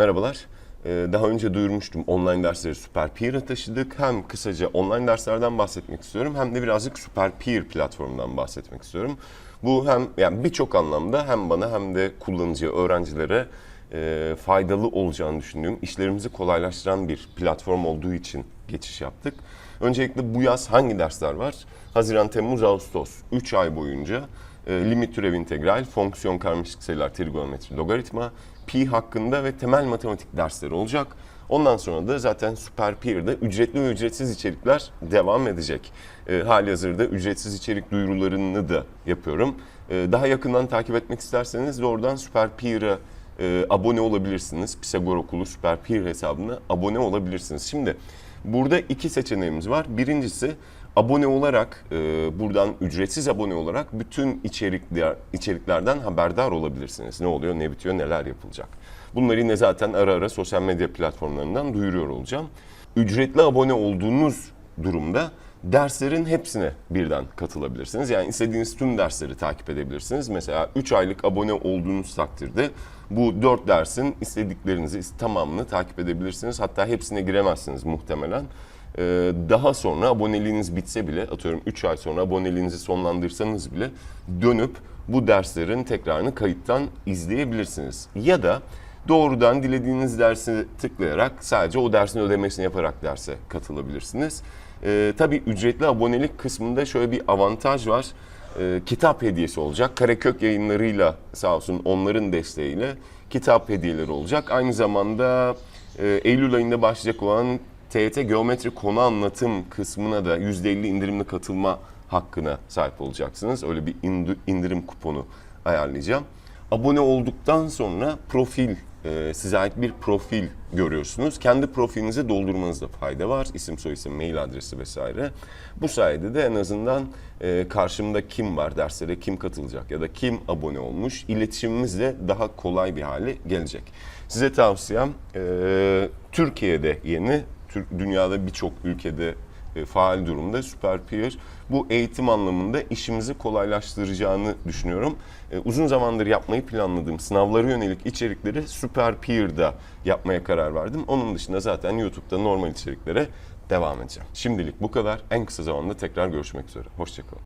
Merhabalar. Ee, Daha önce duyurmuştum online dersleri Super Peer'a taşıdık. Hem kısaca online derslerden bahsetmek istiyorum hem de birazcık Super Peer platformundan bahsetmek istiyorum. Bu hem yani birçok anlamda hem bana hem de kullanıcıya, öğrencilere e, faydalı olacağını düşündüğüm, işlerimizi kolaylaştıran bir platform olduğu için geçiş yaptık. Öncelikle bu yaz hangi dersler var? Haziran, Temmuz, Ağustos 3 ay boyunca e, limit türev integral, fonksiyon karmaşık sayılar, trigonometri, logaritma, pi hakkında ve temel matematik dersleri olacak. Ondan sonra da zaten Super Peer'de ücretli ve ücretsiz içerikler devam edecek. E, hali hazırda ücretsiz içerik duyurularını da yapıyorum. E, daha yakından takip etmek isterseniz doğrudan Super Peer'a e, abone olabilirsiniz. Pisagor Okulu Super Peer hesabına abone olabilirsiniz. Şimdi burada iki seçeneğimiz var. Birincisi abone olarak e, buradan ücretsiz abone olarak bütün içerikler içeriklerden haberdar olabilirsiniz. Ne oluyor, ne bitiyor, neler yapılacak. Bunları yine zaten ara ara sosyal medya platformlarından duyuruyor olacağım. Ücretli abone olduğunuz durumda derslerin hepsine birden katılabilirsiniz. Yani istediğiniz tüm dersleri takip edebilirsiniz. Mesela 3 aylık abone olduğunuz takdirde bu 4 dersin istediklerinizi tamamını takip edebilirsiniz. Hatta hepsine giremezsiniz muhtemelen. Ee, daha sonra aboneliğiniz bitse bile atıyorum 3 ay sonra aboneliğinizi sonlandırsanız bile dönüp bu derslerin tekrarını kayıttan izleyebilirsiniz. Ya da doğrudan dilediğiniz dersi tıklayarak sadece o dersin ödemesini yaparak derse katılabilirsiniz. Ee, tabii ücretli abonelik kısmında şöyle bir avantaj var. Ee, kitap hediyesi olacak. Karekök yayınlarıyla sağ olsun onların desteğiyle kitap hediyeleri olacak. Aynı zamanda e, Eylül ayında başlayacak olan TYT Geometri konu anlatım kısmına da %50 indirimli katılma hakkına sahip olacaksınız. Öyle bir indi- indirim kuponu ayarlayacağım. Abone olduktan sonra profil, e, size ait bir profil görüyorsunuz. Kendi profilinizi doldurmanızda fayda var. İsim, soyisim, mail adresi vesaire. Bu sayede de en azından e, karşımda kim var, derslere kim katılacak ya da kim abone olmuş, iletişimimiz de daha kolay bir hale gelecek. Size tavsiyem e, Türkiye'de yeni, dünyada birçok ülkede e, faal durumda Super Peer bu eğitim anlamında işimizi kolaylaştıracağını düşünüyorum. E, uzun zamandır yapmayı planladığım sınavlara yönelik içerikleri Super Peer'da yapmaya karar verdim. Onun dışında zaten YouTube'da normal içeriklere devam edeceğim. Şimdilik bu kadar. En kısa zamanda tekrar görüşmek üzere. Hoşçakalın.